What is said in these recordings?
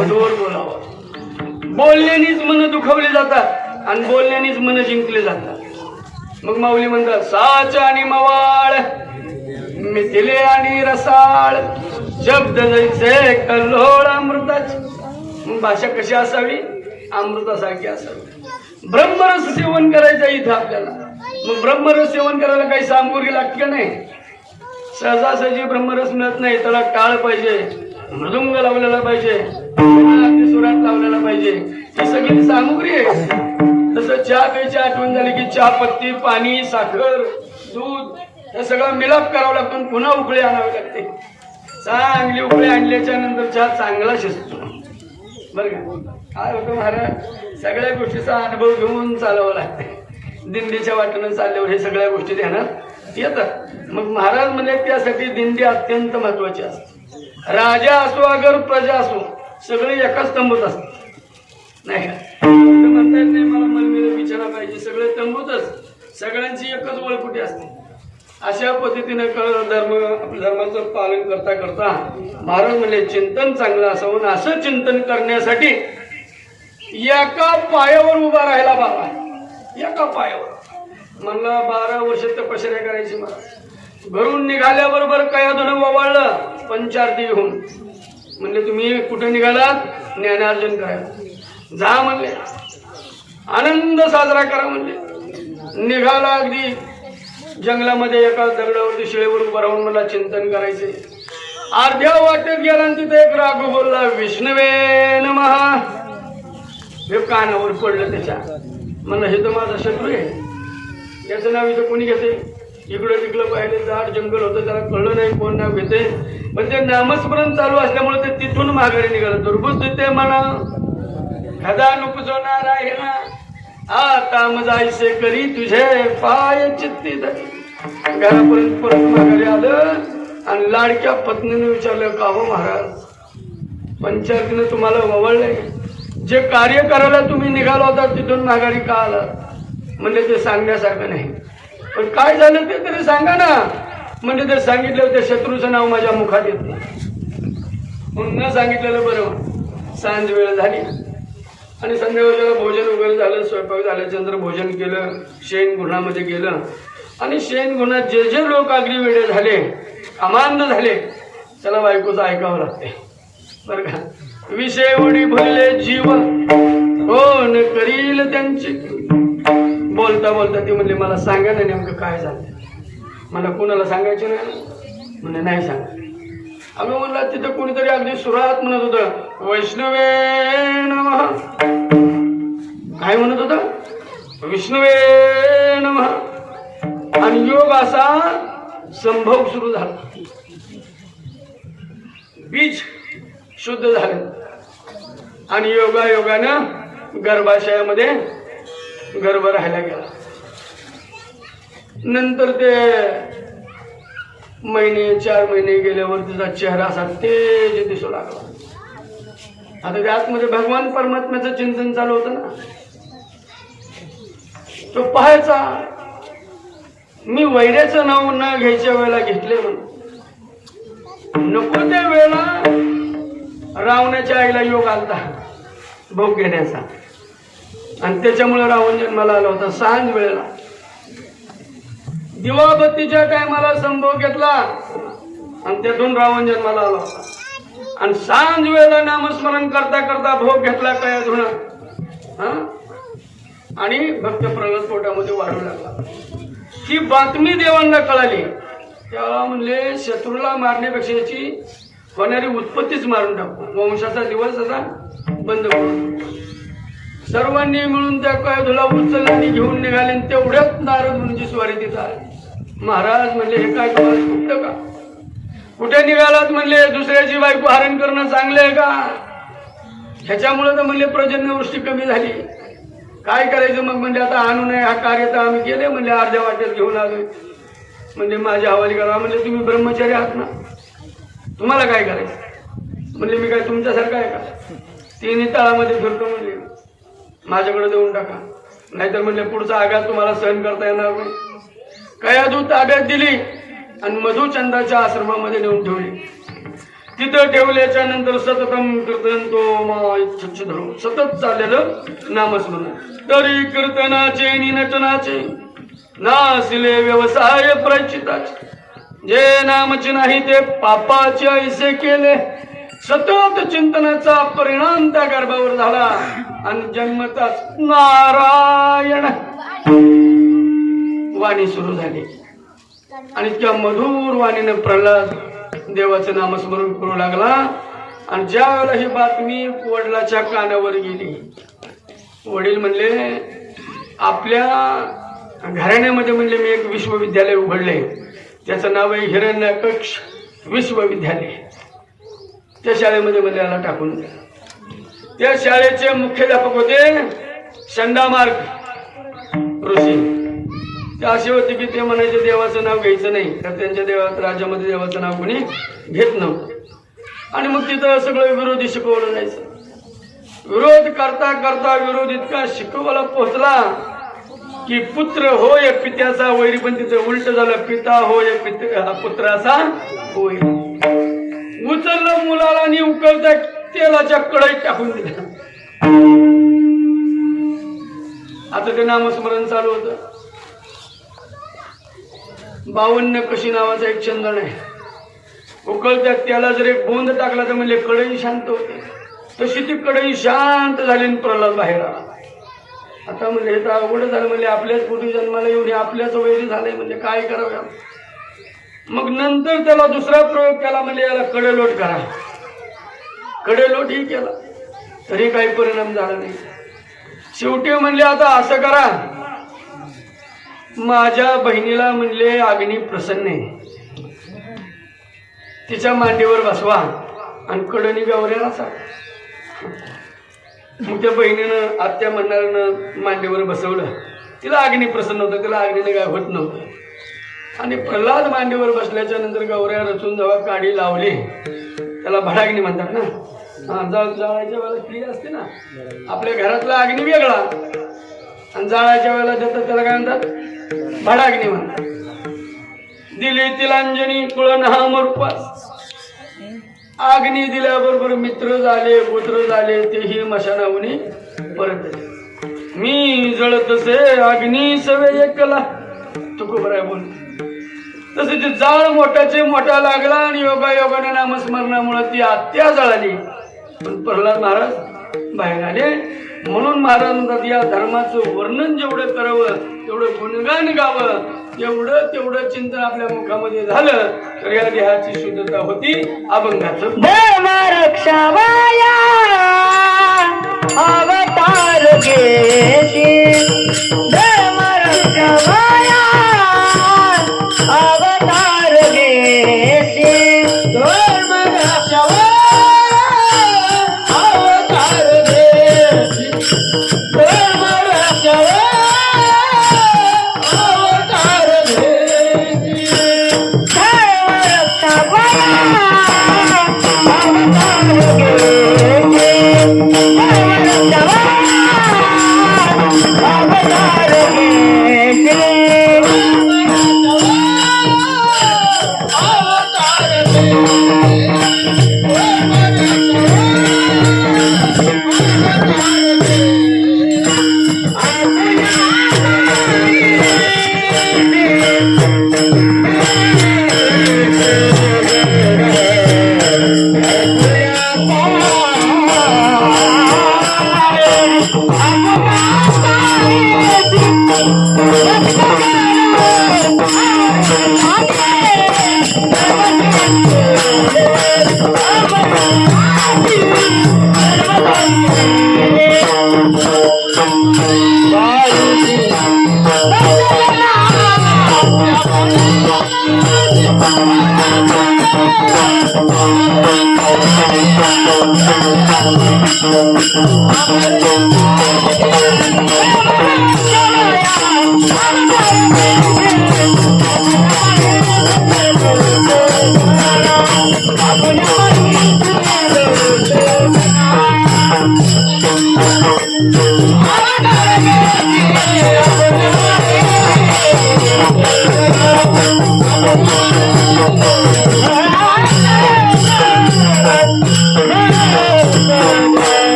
मधुर बोलावं. बोलण्यानेच मन दुखवले जातात आणि बोलण्यानेच मन जिंकले जातात. मग माऊली म्हणतात साच आणि मवाळ मिथिले आणि रसाळ शब्द जैसे कल्लोळ अमृताची. मग भाषा कशी असावी? अमृतासारखी असावी. ब्रह्मरस सेवन करायचं इथं आपल्याला. मग ब्रह्मरस सेवन करायला काही सामग्री लागते का नाही? सहजासहजी ब्रह्मरस मिळत नाही त्याला टाळ पाहिजे. मृदुंग लावलेला पाहिजे. सुरात लावलेला पाहिजे. ही सगळी सामुग्री आहे. तसं चहा प्यायची आठवण झाली की चहा पत्ती पाणी साखर दूध हे सगळं मिलाप करावं लागतो आणि पुन्हा उकळी आणावी लागते. चांगली उकळी आणल्याच्या नंतर चहा चांगला शिजतो. बरं का? काय होतं महाराज? सगळ्या गोष्टीचा अनुभव घेऊन चालावं लागते. दिंडीच्या वाटेनं चालल्यावर हे सगळ्या गोष्टी ध्यानात येतात. मग महाराज म्हणजे त्यासाठी दिंडी अत्यंत महत्वाची असते. राजा असो अगर प्रजा असो सगळे एकाच तंबूत असतात. नाही का? म्हणता येत नाही मला मनमिलं विचारा पाहिजे सगळे तंबूतच सगळ्यांची एकच ओळखुटी असते. अशा पद्धतीने धर्म आपल्या धर्माचं पालन करता करता महाराज म्हणजे चिंतन चांगलं असावं असं चिंतन करण्यासाठी एका पायावर उभा राहिला बाबा. एका पायावर. म्हणला बारा वर्ष तपश्चर्या करायची मला घरून निघाल्याबरोबर काय धुणं ववाळलं पंचारती घेऊन म्हणले तुम्ही कुठे निघालात? ज्ञानार्जन करायला जा म्हणले. आनंद साजरा करा म्हणले. निघाला अगदी जंगलामध्ये एका दगडावरती शिळेवर उभं राहून मला चिंतन करायचे. अर्ध्या वाटेत गेला आणि तिथे एक राघू बोलला विष्णवे नमहा हे कानावर पडलं त्याच्या. म्हणलं हे तर माझा शत्रू आहे. याचं नाव इथं कोणी घेते? इकडं तिकडं पाहिलं जाड जंगल होतं त्याला कळलं नाही कोण नाव घेते पण ते नामस्मरण चालू असल्यामुळे ते तिथून माघारी निघालं. दुर्बुद्ध तिथे म्हणा खदा नुपजवणार आहे ना? आता जायचे करी तुझे पाय चित्ती घरापर्यंत परत माघारी आलं आणि लाडक्या पत्नीने विचारलं का हो महाराज? पंचायतीनं तुम्हाला ववळलंय जे कार्य करायला तुम्ही निघाला होता तिथून माघारी का आला? म्हणजे ते सांगण्यासारखं नाही. पण काय झालं ते तरी सांगा ना. म्हणजे ते सांगितलं त्या शत्रूचं नाव माझ्या मुखात येत. नाही म्हणून न सांगितलेलं बरं. सांज वेळ झाली. आणि संध्याकाळच्या भोजन वगैरे झालं स्वयंपाक झाल्याच्यानंतर भोजन केलं शेण गुन्हामध्ये गेलं. आणि शेण गुणात जे जे लोक अगदी वेळे झाले अमान्य झाले त्याला बायकोचं ऐकावं लागते बरं का? विषय वडी भरले जीव. हो, कोण करील त्यांची. बोलता बोलता ती म्हणली मला सांगा ना नेमकं काय झालं. मला कोणाला सांगायचं नाही? म्हणजे नाही सांगा आम्ही म्हणलं तिथं कोणीतरी अगदी सुरात म्हणत होतं वैष्णवे नम. काय म्हणत होतं? विष्णवे नम. आणि योग असा संभव सुरू झाला. बीज शुद्ध झालं. आणि योगा योगानं गर्भाशयामध्ये गर्भ राहायला गेला. नंतर ते महिने चार महिने गेल्यावर तिचा चेहरा असा तेज दिसू लागला. आता त्या आतमध्ये भगवान परमात्म्याचं चिंतन चालू होतं ना. तो पाहायचा मी वैऱ्याचं नाव न घ्यायच्या वेळेला घेतले म्हणून. नको त्या वेळेला रावणाच्या आईला योग आलता भोग घेण्याचा. आणि त्याच्यामुळे रावण जन्माला आला होता सांज वेळेला. दिवाबत्तीच्या टायमाला संभोग घेतला आणि त्यातून रावण जन्माला आला होता. आणि सांज वेळेला नामस्मरण करता करता भोग घेतला काय अजून? हा? आणि भक्त प्रगत पोटामध्ये वाढू लागला. ही बातमी देवांना कळाली. त्यावेळेला म्हणले शत्रूला मारण्यापेक्षा याची होणारी उत्पत्तीच मारून टाकू. वंशाचा दिवस असा बंद करून सर्वांनी मिळून त्या कयधुला उचलला आणि घेऊन निघाले तेवढ्याच नारद म्हणजे स्वारी तिथं आले. महाराज म्हणले हे काय तुम्हाला कुठं का? कुठे निघालात? म्हणले दुसऱ्याची बायको हरण करणं चांगलं आहे का? ह्याच्यामुळे तर म्हणले पर्जन्यवृष्टी कमी झाली. काय करायचं? मग म्हणजे आता आणू नये हा कार्य तर आम्ही केले म्हणजे अर्ध्या वाटेत घेऊन आलोय. म्हणजे माझ्या हवाली करा. म्हणजे तुम्ही ब्रह्मचारी आहात ना? तुम्हाला काय करायचं? म्हणजे मी काय तुमच्यासारखं आहे का? तिन्ही तळामध्ये फिरतो. म्हणले माझ्याकडे देऊन टाका. नाहीतर म्हणजे पुढचा आघात तुम्हाला सहन करता येणार नाही. कयादू ताब्यात दिली आणि मधुचंदाच्या आश्रमामध्ये नेऊन ठेवली. तिथं ठेवल्याच्या नंतर सततम कीर्तन तो मा सतत चाललेलं नामस्मरण. तरी कीर्तनाचे आणि नटनाचे नासिले व्यवसाय प्रचिताचे. जे नामचे नाही ते पापाचे ऐसे केले. सतत चिंतनाचा परिणाम त्या गर्भावर झाला. आणि जन्मताच नारायण वाणी सुरू झाली. आणि त्या मधुर वाणीने प्रल्हाद देवाचं नामस्मरण करू लागला. आणि ज्या वेळेला ही बातमी वडिलाच्या कानावर गेली वडील म्हणले आपल्या घराण्यामध्ये म्हणले मी एक विश्वविद्यालय उघडले त्याचं नाव आहे हिरण्यकक्ष विश्वविद्यालय. त्या शाळेमध्ये म्हणजे याला टाकून द्या त्या शाळेचे मुख्याध्यापक होते शंडामार्ग ऋषी. ते असे होते की ते म्हणायचे देवाचं नाव घ्यायचं नाही. तर त्यांच्या देवा राज्यामध्ये देवाचं नाव कोणी घेत नव्हतं. आणि मग तिथं सगळं विरोधी शिकवलं जायचं. विरोध करता करता विरोध इतका शिकवायला पोहोचला की पुत्र होय पित्याचा वैरी पण तिचं उलट झालं पिता होय पित पुत्राचा होय. उचललं मुलाला आणि उकळत्या तेलाच्या कढईत टाकून दिला. आता ते नामस्मरण चालू होत. बावन्न कशी नावाचा एक छंद नाही उकळत्या त्याला जर एक बोंद टाकला तर म्हणजे कढई शांत होते. तशी ती कढई शांत झाली आणि प्रल्हाद बाहेर आला. आता म्हणजे हे तर अवघड झालं. म्हणजे आपल्याच पोटी जन्माला येऊन हे आपल्याच वैरी झालंय. म्हणजे काय करावं? मग नंतर त्याला दुसरा प्रयोग केला म्हणजे याला कडेलोट करा. कडेलोटही केला. तरी काही परिणाम झाला नाही. शेवटी म्हणले आता असं करा. माझ्या बहिणीला म्हणले अग्नी प्रसन्न आहे. तिच्या मांडीवर बसवा आणि कडणी गवऱ्याला सांग मग त्या बहिणीनं आत्या म्हणणाऱ्यानं मांडीवर बसवलं. तिला अग्नी प्रसन्न होतं. तिला अग्नीनं काय होत नव्हतं. आणि प्रल्हाद मांडीवर बसल्याच्या नंतर गौऱ्या रचून जेव्हा काडी लावली त्याला भडाग्नी म्हणतात ना? हा जाळायच्या वेळेला क्रिया असते ना? आपल्या घरातला अग्नी वेगळा. आणि जाळायच्या वेळेला देतात त्याला काय म्हणतात? भडाग्नी म्हणतात. दिली तिलांजनी कुळन हा मरुपास अग्नी दिल्याबरोबर मित्र झाले पुत्र झाले तेही मशानावनी परत आले. मी जळतसे अग्नी सवे एकला. तुकोबर आहे बोल. तसे ते जाळ मोठ्याचे मोठा लागला आणि योगा योगाने नामस्मरणामुळे ती आत्या जळाली. पण प्रल्हाद महाराज बाहेर आले. म्हणून महाराज या धर्माचं वर्णन जेवढं करावं तेवढं गुणगान गावं तेवढं तेवढं चिंतन आपल्या मुखामध्ये झालं तर या देहाची शुद्धता होती. अभंगाचं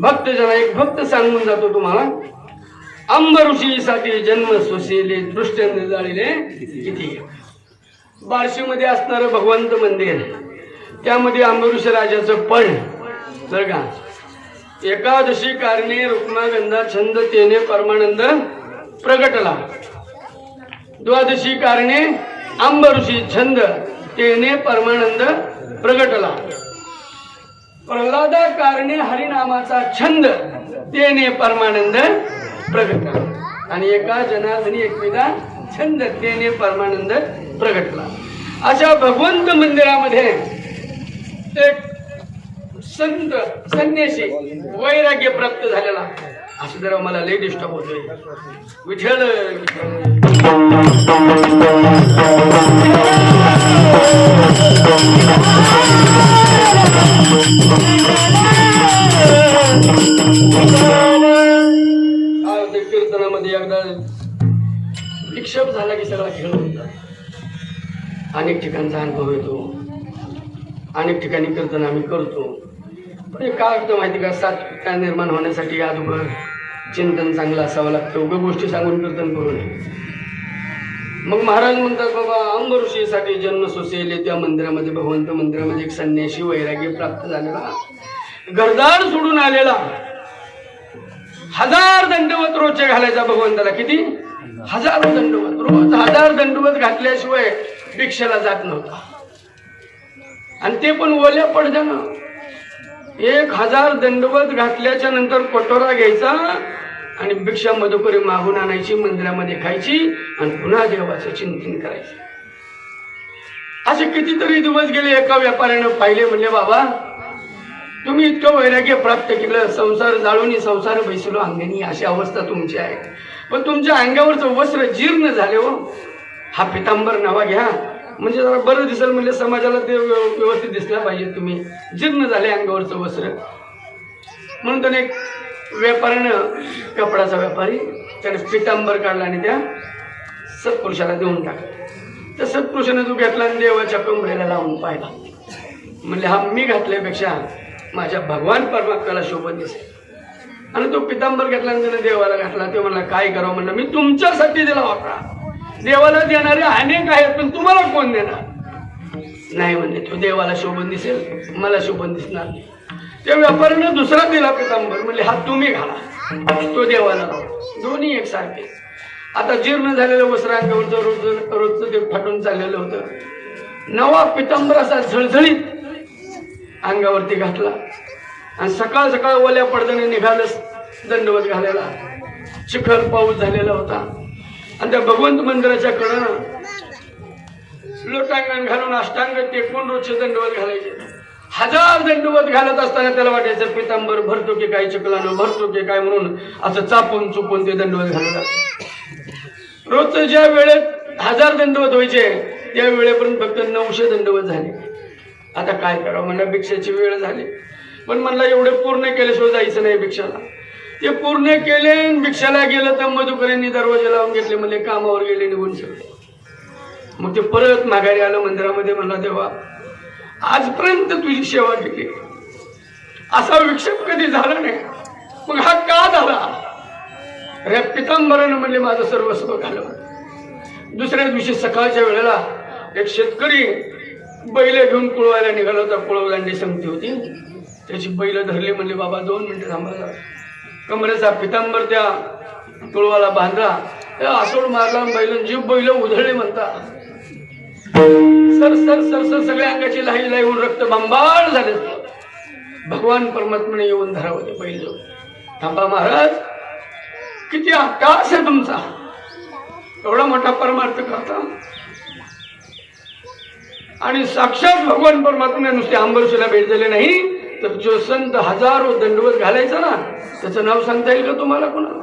भक्त जरा एक भक्त सांगून जातो तुम्हाला. अंब ऋषीसाठी जन्म सोसेले दृष्ट जाळीले किती बार्शीमध्ये असणारं भगवंत मंदिर त्यामध्ये अंबऋषी राजाचं पण बर का? एकादशी कारणे रुक्मागंधा छंद तेने परमानंद प्रगटला. द्वादशी कारणे अंबऋषी छंद तेने परमानंद प्रगटला. प्रल्हादा कारणे हरिनामाचा छंद तेने परमानंद प्रगटला. आणि एका जनार्दनी एकविधा छंद तेने परमानंद प्रगटला. अशा भगवंत मंदिरामध्ये एक संत संन्यासी वैराग्य प्राप्त झालेला. असं जरा मला लय डिस्टर्ब होतोय. विठ्ठल विठ्ठल. कीर्तनामध्ये एकदा विक्षेप झाला की सगळा खेळ होता अनेक ठिकाणचा अनुभव येतो. अनेक ठिकाणी कीर्तन आम्ही करतो. पण हे काय होतं माहिती का? सात्विकता निर्माण होण्यासाठी अगोदर चिंतन चांगलं असावं लागतं. उभ्या गोष्टी सांगून कीर्तन करू नये. मग महाराज म्हणतात बाबा अंब ऋषीसाठी जन्म सुसेले त्या मंदिरामध्ये भगवंत मंदिरामध्ये एक संन्याशी वैराग्य प्राप्त झालेला. गरदार सोडून आलेला. हजार दंडवत रोजच्या घालायचा भगवंताला. किती? हजारो दंडवत. रोज हजार दंडवत घातल्याशिवाय भिक्षेला जात नव्हता. आणि ते पण ओल्या पडद्यानं. एक हजार दंडवत घातल्याच्या नंतर कटोरा घ्यायचा आणि भिक्षा मधुकरी मागून आणायची मंदिरामध्ये खायची आणि पुन्हा देवाचं चिंतन करायचं. असे कितीतरी दिवस गेले एका व्यापाऱ्यानं पाहिले म्हणले बाबा तुम्ही इतकं वैराग्य प्राप्त केलं संसार जाळून संसार बैसलो अंगणी अशी अवस्था तुमची आहे. पण तुमच्या अंगावरचं वस्त्र जीर्ण झाले हो. हा पितांबर नावा घ्या. म्हणजे जरा बरं दिसेल म्हणजे समाजाला ते व्यव- व्यवस्थित दिसलं पाहिजे तुम्ही. जीर्ण झाले अंगावरचं वस्त्र. म्हणून त्याने एक व्यापाऱ्यानं कपडाचा व्यापारी त्याने पितांबर काढला आणि त्या सत्पुरुषाला देऊन टाकला. त्या सत्पुरुषाने तो घेतला आणि देवाच्या कमरेला लावून पाहिला. म्हणले हा मी घातल्यापेक्षा माझ्या भगवान परमात्म्याला शोभत दिसेल. आणि तो पितांबर घेतला आणि त्याने देवाला घातला. ते म्हणला काय करावं? म्हणलं मी तुमच्यासाठी दिला वापरा. देवाला देणारे अनेक आहेत पण तुम्हाला कोण देणार? नाही म्हणले तो देवाला शोभन दिसेल. मला शोभन दिसणार नाही. त्या व्यापाऱ्यानं दुसरा दिला पितांबर. म्हणले हा तुम्ही घाला. तो देवाला दोन्ही दोन्ही एकसारखे. आता जीर्ण झालेलं वस्त्र अंगावरचं रोज रोजचं ते फाटून चाललेलं होतं. नवा पितांबर असा झळझळीत अंगावरती घातला. आणि सकाळ सकाळ ओल्या पडद्याने निघालच दंडवत घालायला. चिखल पाऊस झालेला होता. आणि त्या भगवंत मंदिराच्या कडनं लोटांगण घालून अष्टांग टेकून रोजचे दंडवत घालायचे. हजार दंडवत घालत असताना त्याला वाटायचं पितांबर भरतो की काय चिकलानं भरतो की काय? म्हणून असं चापून चुपून ते दंडवत घालत रोज ज्या वेळेत हजार दंडवत व्हायचे त्या वेळेपर्यंत फक्त नऊशे दंडवत झाले. आता काय करावं? म्हणलं भिक्षेची वेळ झाली. पण म्हणलं एवढे पूर्ण केल्याशिवाय जायचं नाही भिक्षाला. ते पूर्ण केले आणि भिक्षाला गेलं तर मधुकऱ्यांनी दरवाजे लावून घेतले म्हणजे कामावर गेले निघून सगळे. मग ते परत माघारी आलं मंदिरामध्ये म्हणला तेव्हा आजपर्यंत तुझी सेवा केली. असा विक्षेप कधी झाला नाही. मग हा का झाला? अरे पितांबरानं म्हणले माझं सर्वस्व घालवलं. दुसऱ्या दिवशी सकाळच्या वेळेला एक शेतकरी बैल घेऊन कुळवायला निघाला होता. कुळवलांडी संगती होती. त्याची बैल धरली म्हणले बाबा दोन मिनिटं थांबा कमरेचा पितांबर त्या कुळवाला बांधला. असोड आसोड मारला बैल जीव बैल उधळले म्हणता. सर सर सर सर सगळ्या अंगाची लाही लाही होऊन रक्त बांबाळ झाले. भगवान परमात्मने येऊन धरावं ते बैल थांबा महाराज. किती आकाश आहे तुमचा. एवढा मोठा परमार्थ करता. आणि साक्षात भगवान परमात्मा नुसते आंबरशीला भेट दिले नाही तर जो संत हजारो दंडवत घालायचा ना त्याचं नाव सांगता येईल का तुम्हाला कोणाला?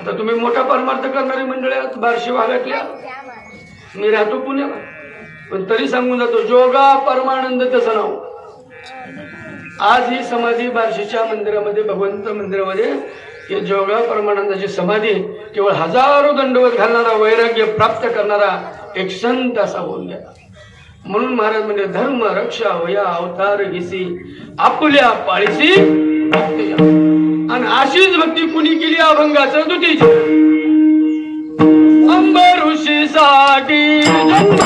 आता तुम्ही मोठा परमार्थ करणारी मंडळी आहात बारशी भागातल्या मी राहतो पुण्याला. पण तरी सांगून जातो जोगा परमानंद त्याचं नाव. आज ही समाधी बार्शीच्या मंदिरामध्ये भगवंत मंदिरामध्ये हे जोगा परमानंदाची समाधी केवळ हजारो दंडवत घालणारा वैराग्य प्राप्त करणारा एक संत असा होऊन गेला. म्हणून महाराज म्हणजे धर्म रक्षा वया अवतार घेसी आपल्या पाळीसी भक्ती आणि अशीच भक्ती कुणी केली? अभंगाचं दुतीची ऋषीसाठी साठी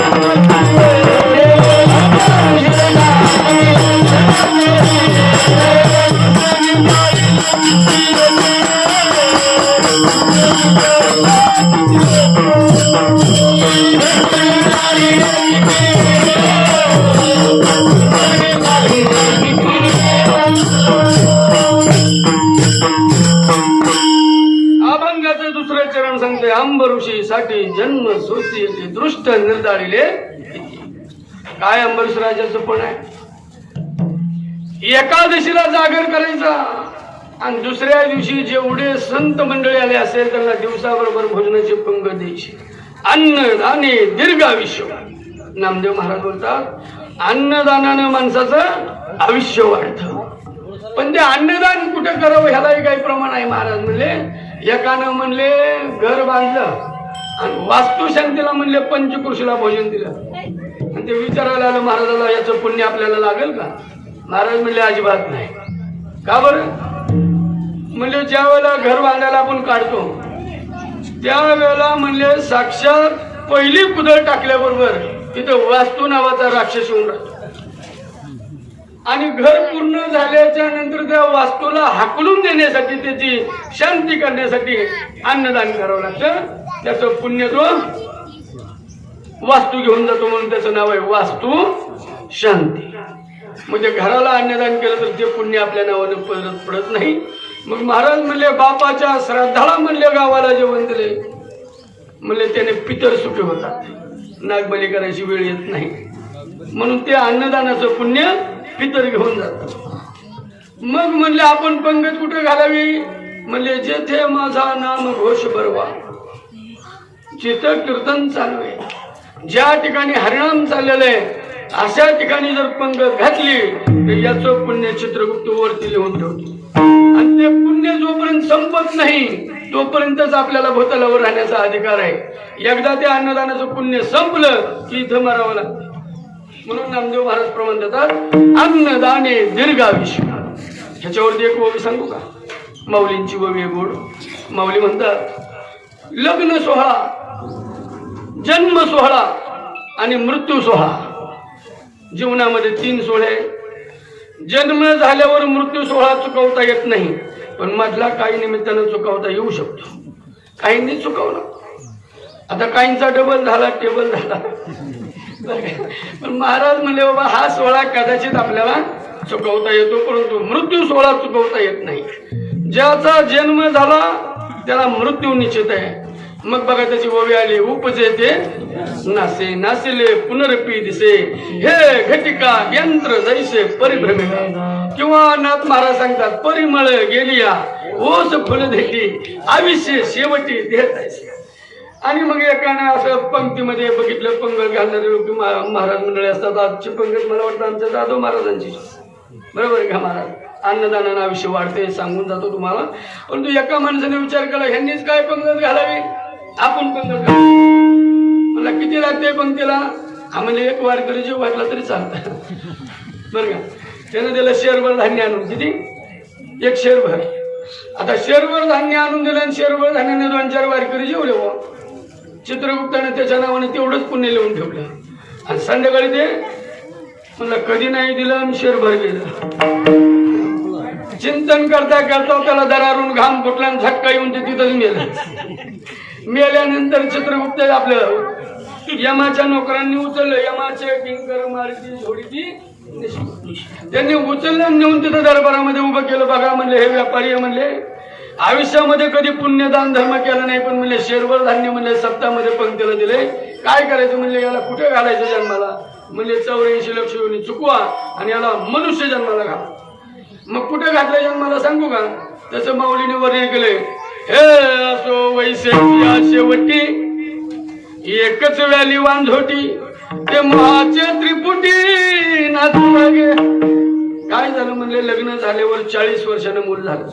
जन्म सोची दृष्ट निर्धारिले काय अंबरीश पण आहे. एकादशीला जागर करायचा आणि दुसऱ्या दिवशी जेवढे संत मंडळी आले असेल त्यांना दिवसाबरोबर भोजनाचे पंग द्यायचे. अन्नदाने दीर्घ आयुष्य नामदेव महाराज बोलतात अन्नदानानं माणसाचं आयुष्य वाढतं. पण ते अन्नदान कुठं करावं ह्यालाही काही प्रमाण आहे महाराज म्हणले. एकानं म्हणले घर बांधलं. आणि वास्तुशांतीला म्हणले पंचकृषीला भोजन दिलं. आणि ते विचारायला आलं महाराजाला याचं पुण्य आपल्याला लागेल का? महाराज म्हणले अजिबात नाही. का बरं? म्हणजे ज्या वेळेला घर बांधायला आपण काढतो त्यावेळेला म्हणले साक्षात पहिली कुदळ टाकल्याबरोबर तिथं वास्तू नावाचा राक्षस येऊन राहतो. आणि घर पूर्ण झाल्याच्यानंतर त्या वास्तूला हाकलून देण्यासाठी त्याची शांती करण्यासाठी अन्नदान करावं लागतं. त्याचं पुण्य तो वास्तू घेऊन जातो म्हणून त्याचं नाव आहे वास्तू शांती. म्हणजे घराला अन्नदान केलं तर ते पुण्य आपल्या नावानं परत पडत नाही. मग महाराज म्हणले बापाच्या श्राद्धाला म्हणले गावाला जेवण दिले. म्हणले त्याने पितर सुखे होतात. नागबली करायची वेळ येत नाही. म्हणून ते अन्नदानाचं पुण्य पितर घेऊन जातात. मग म्हणले आपण पंगत कुठे घालावी? म्हणले जेथे माझा नाम घोष बरवा जिथं कीर्तन चालू आहे. ज्या ठिकाणी हरिणाम चाललेलं आहे अशा ठिकाणी जर पंगत घातली तर याचं पुण्य चित्रगुप्त वरती लिहून ठेवतो. आणि ते पुण्य जोपर्यंत संपत नाही तोपर्यंतच आपल्याला भूतलावर राहण्याचा अधिकार आहे. एकदा त्या अन्नदानाचं पुण्य संपलं की इथं मरावं लागतं. म्हणून नामदेव महाराज प्रमाण देतात अन्नदाने दीर्घायुष्य. ह्याच्यावरती एक ओवी सांगू का? माऊलींची ओवी गोड. माऊली म्हणतात लग्न सोहळा जन्म सोहळा आणि मृत्यू सोहळा. जीवनामध्ये तीन सोहळे. जन्म झाल्यावर मृत्यू सोहळा चुकवता येत नाही पण मधला काही निमित्तानं चुकवता येऊ शकतो. काहींनी चुकवला. आता काहींचा डबल झाला टेबल झाला. पण महाराज म्हणले बाबा हा सोहळा कदाचित आपल्याला चुकवता येतो परंतु मृत्यू सोहळा चुकवता येत नाही. ज्याचा जन्म झाला त्याला मृत्यू निश्चित आहे. मग बघा त्याची ओवी आली उपजे ते नासे नासिले पुनरपी दिसे हे घटिका यंत्र जैसे परिभ्रमिका. किंवा नाथ महाराज सांगतात परिमळ गेलिया ओस फुल देखी आयुष्य शेवटी देत आणि मग एकाने असं पंक्तीमध्ये बघितलं पंगत घालणारे लोक महा- महाराज मंडळी असतात. आजची पंगत मला वाटतं आमच्या जाधव महाराजांची. बरोबर आहे का महाराज? अन्नदानानं आयुष्य वाढते सांगून जातो तुम्हाला. परंतु एका माणसाने विचार केला ह्यांनीच काय पंगत घालावी? आपण पंगत मला किती लागते पंक्तीला आम्हाला म्हणजे एक वारकरी जीव वाटला तरी चालतं. बरं का? त्यानं त्याला शेरभर धान्य आणून. किती? एक शेरभर आता शेरभर धान्य आणून दिलं आणि शेरभर धान्याने दोन चार वारकरी जेवले बुवा चित्रगुप्ताने त्याच्या नावाने तेवढंच पुण्य लिहून ठेवलं. आणि संध्याकाळी ते म्हणलं कधी नाही दिलं आणि शेरभर गेलं. चिंतन करता करता त्याला दरारून घाम फुटला आणि झटका येऊन ते तिथंच गेलं मेल्यानंतर चित्रगुप्त आपलं यमाच्या नोकरांनी उचललं. यमाचे किंकर मारती झोडीची त्यांनी उचललं नेऊन तिथं दरबारामध्ये उभं केलं. बघा म्हणले हे व्यापारी म्हणले. आयुष्यामध्ये कधी पुण्यदान धर्म केला नाही पण म्हणले शेरवर धान्य म्हणले सप्तामध्ये पंक्तीला दिले. काय करायचं म्हणले? याला कुठे घालायचं जन्माला? म्हणले चौऱ्याऐंशी लक्ष येऊन चुकवा आणि याला मनुष्य जन्माला घाला. मग कुठे घातलं जन्माला सांगू का? त्याचं माऊलीने वर्णन केले हे असो वैसेची शेवटी एकच व्याली वांझोटी ते महाचे त्रिपुटी नाचू लागे. काय झालं म्हणले लग्न झाल्यावर चाळीस वर्षानं मूल झालं.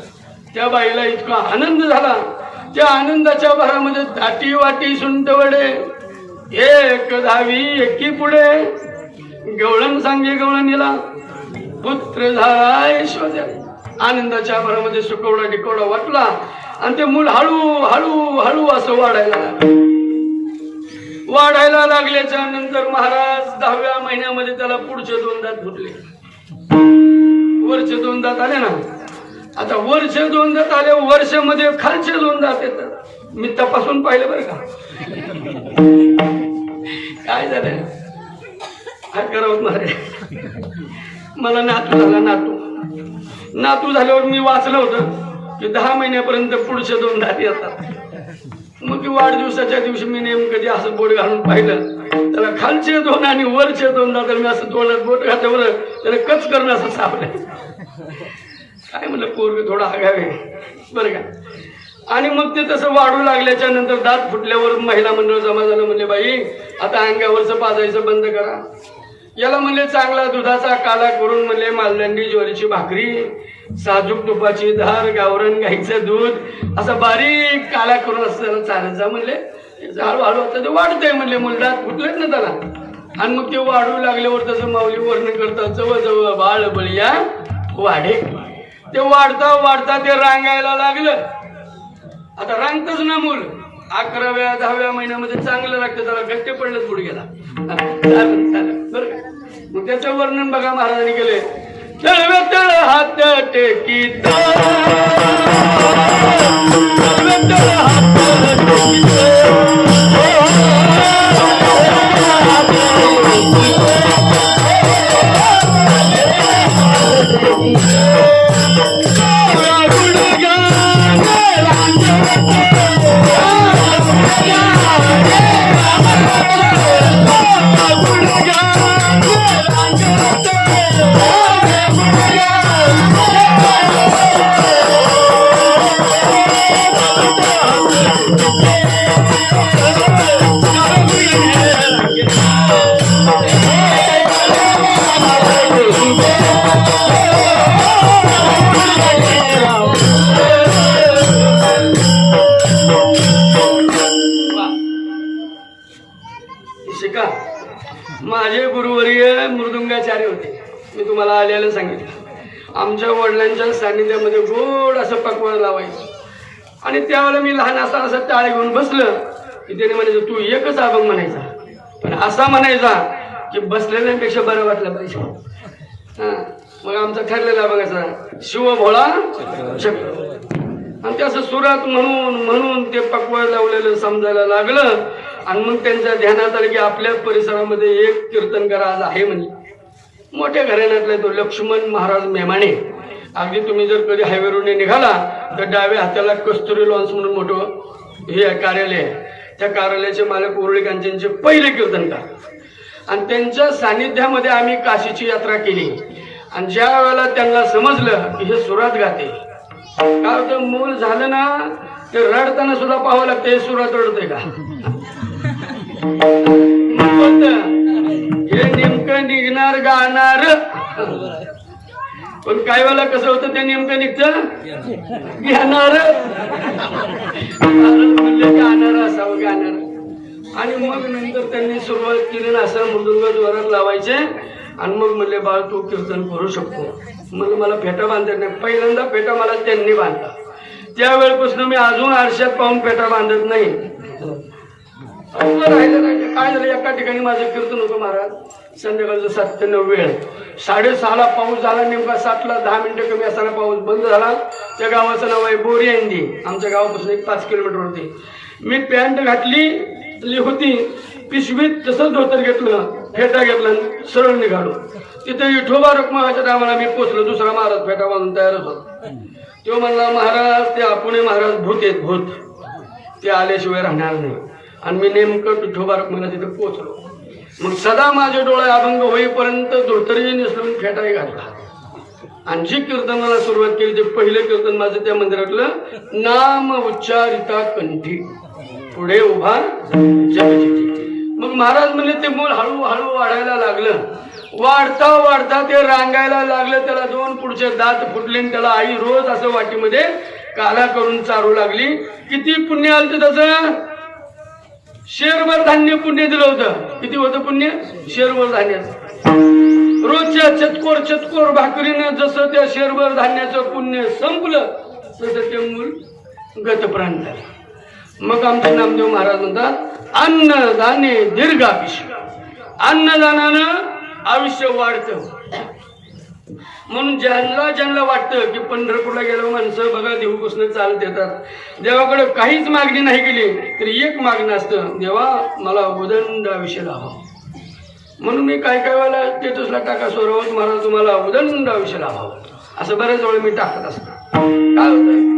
त्या बाईला इतका आनंद झाला. त्या आनंदाच्या भरामध्ये दाटी वाटी सुंटवडे. एक धावी एकी पुढे. गवळण सांगे गवळणीला. पुत्र झाला ऐश्वर्या. आनंदाच्या भरामध्ये सुकवडा टिकवडा वाटला. आणि ते मूल हळू हळू हळू असं वाढायला लागलं. वाढायला लागल्याच्या नंतर महाराज दहाव्या महिन्यामध्ये त्याला पुढचे दोन दात फुटले. वरचे दोन दात आले ना? आता वरचे दोन दात आले वर्षामध्ये खालचे दोन दात येतात. मी तपासून पाहिलं बरं का? काय झालं काय करावं मारे मला नातू झाला नातू. नातू झाल्यावर मी वाचलं होतं. की दहा महिन्यापर्यंत पुढचे दोन दात येतात. मग ती वाढदिवसाच्या दिवशी मी नेमकं जे असं बोट घालून पाहिलं त्याला खालचे दोन आणि वरचे दोन दात मी असं तोंडात बोट घातल्यावर त्याला कच करणं असं सापडलं. काय म्हणलं पोरग थोडा आगावे. बरं का? आणि मग ते तसं वाढू लागल्याच्या नंतर दात फुटल्यावर महिला मंडळ जमा झालं म्हणले बाई आता अंगावरचं पाजायचं बंद करा. याला म्हणले चांगला दुधाचा काला करून म्हणले मालदंडी ज्वारीची भाकरी साजूक तुपाची धार गावरण गाईचं दूध असं बारीक काला करून असताना त्याला चालत जा म्हणले. हळूहळू आता ते वाढतंय म्हणले मुलदात फुटलेत ना त्याला. आणि मग ते वाढू लागल्यावर तसं माऊली वर्णन करतात जवळजवळ बाळ बळीया वाढे. ते वाढता वाढता ते रांगायला लागलं. आता रांगतच ना मूल. अकराव्या दहाव्या महिन्यामध्ये चांगलं लागतं त्याला गट्टे पडलं पुढे गेला. चालेल चालेल बरं मग त्याचं वर्णन बघा महाराजांनी केले तळव्या तळ हात टेकी माझे गुरुवर्य मृदुंगाचार्य होते. मी तुम्हाला आलेलं सांगितलं. आमच्या वडिलांच्या सान्निध्यामध्ये गोड असं पकवान लावायचं. आणि त्यावेळेला मी लहान असताना असं टाळे घेऊन बसलं की त्याने म्हणायचं तू एकच अभंग म्हणायचा. पण असा म्हणायचा की बसलेल्यापेक्षा बरं वाटलं पाहिजे. हा मग आमचा ठरलेला अभंगाचा शिव भोळा चक्र आणि ते असं सुरात म्हणून म्हणून ते पकवान लावलेलं समजायला लागलं. आणि मग त्यांच्या ध्यानात आलं की आपल्या परिसरामध्ये एक कीर्तनकार आज आहे म्हणे. मोठ्या घराण्यातला तो लक्ष्मण महाराज मेमाणे अगदी तुम्ही जर कधी हायवेवरून निघाला तर डाव्या हाताला कस्तुरी लॉन्स म्हणून मोठं हे कार्यालय आहे. त्या कार्यालयाचे मालक उरळी कांचनचे पहिले कीर्तनकार. आणि त्यांच्या सानिध्यामध्ये आम्ही काशीची यात्रा केली. आणि ज्या वेळेला त्यांना समजलं की हे सुरात गाते काय होतं मूल झालं ना ते रडताना सुद्धा पाहावं लागतं हे सुरात रडतंय का? हे नेमकं निघणार गाणार. पण काही वेळेला कसं होतं ते नेमकं निघत? घेणार गाणार असावं गाणार. आणि मग नंतर त्यांनी सुरुवात केली ना असं मृदुंग जोरात लावायचे. आणि मग म्हणले बाळ तू कीर्तन करू शकतो. म्हणलं मला फेटा बांधत नाही. पहिल्यांदा फेटा मला त्यांनी बांधला. त्यावेळेपासून मी अजून आरशात पाहून फेटा बांधत नाही. असं राहिलं राहिलं काय झालं? एका ठिकाणी माझं कीर्तन होतं महाराज. संध्याकाळचं सात ते नऊ वेळ. साडेसहाला पाऊस झाला नेमका सातला दहा मिनिटं कमी असताना पाऊस बंद झाला. त्या गावाचं नाव आहे बोरियांदी. आमच्या गावापासून एक पाच किलोमीटर होती मी पॅन्ट घातली होती पिशवीत तसंच धोतर घेतलं फेटा घेतला सरळ निघालो. तिथे विठोबा रुक्माच्या टायमाला मी पोचलो. दुसरा महाराज फेटा बांधून तयार होता. तो म्हणला महाराज ते आपण महाराज भूत आहेत भूत. ते आल्याशिवाय राहणार नाही. आणि मी नेमकं विठोबा मला तिथे पोचलो मग सदा माझे डोळे अभंग होईपर्यंत धोतरीने निसरून फेटाही घातला. आणि जी कीर्तनाला सुरुवात केली ते पहिलं कीर्तन माझं त्या मंदिरातलं नाम उच्चारिता कंठी. पुढे उभा जगजिती मग महाराज म्हणले ते मूल हळूहळू वाढायला लागलं. वाढता वाढता ते रांगायला लागलं त्याला दोन पुढचे दात फुटले आणि त्याला आई रोज असं वाटीमध्ये काला करून चारू लागली. किती पुण्य आलं त्याचं? शेरभर धान्य पुण्य दिलं होतं. किती होतं पुण्य? शेरभर धान्याचं रोजच्या चतकोर चतकोर भाकरीनं जसं त्या शेरभर धान्याचं पुण्य संपलं तसं ते मूल गतप्राण झालं मग आमचे नामदेव महाराज म्हणतात अन्नदाने आयुष्य अन्नदानानं आयुष्य वाढतं. म्हणून ज्यांना ज्यांना वाटतं की पंढरपूरला गेल्यावर माणसं बघा देऊपासून चालत येतात. देवाकडे काहीच मागणी नाही केली तरी एक मागणं असतं देवा मला उदंड आयुष्य लावा. म्हणून मी काय काय वेळेला स्टेटसला टाका स्वरावत महाराज तुम्हाला उदंड आयुष्य लाभावं असं बऱ्याच वेळा मी टाकत असतो. काय होतं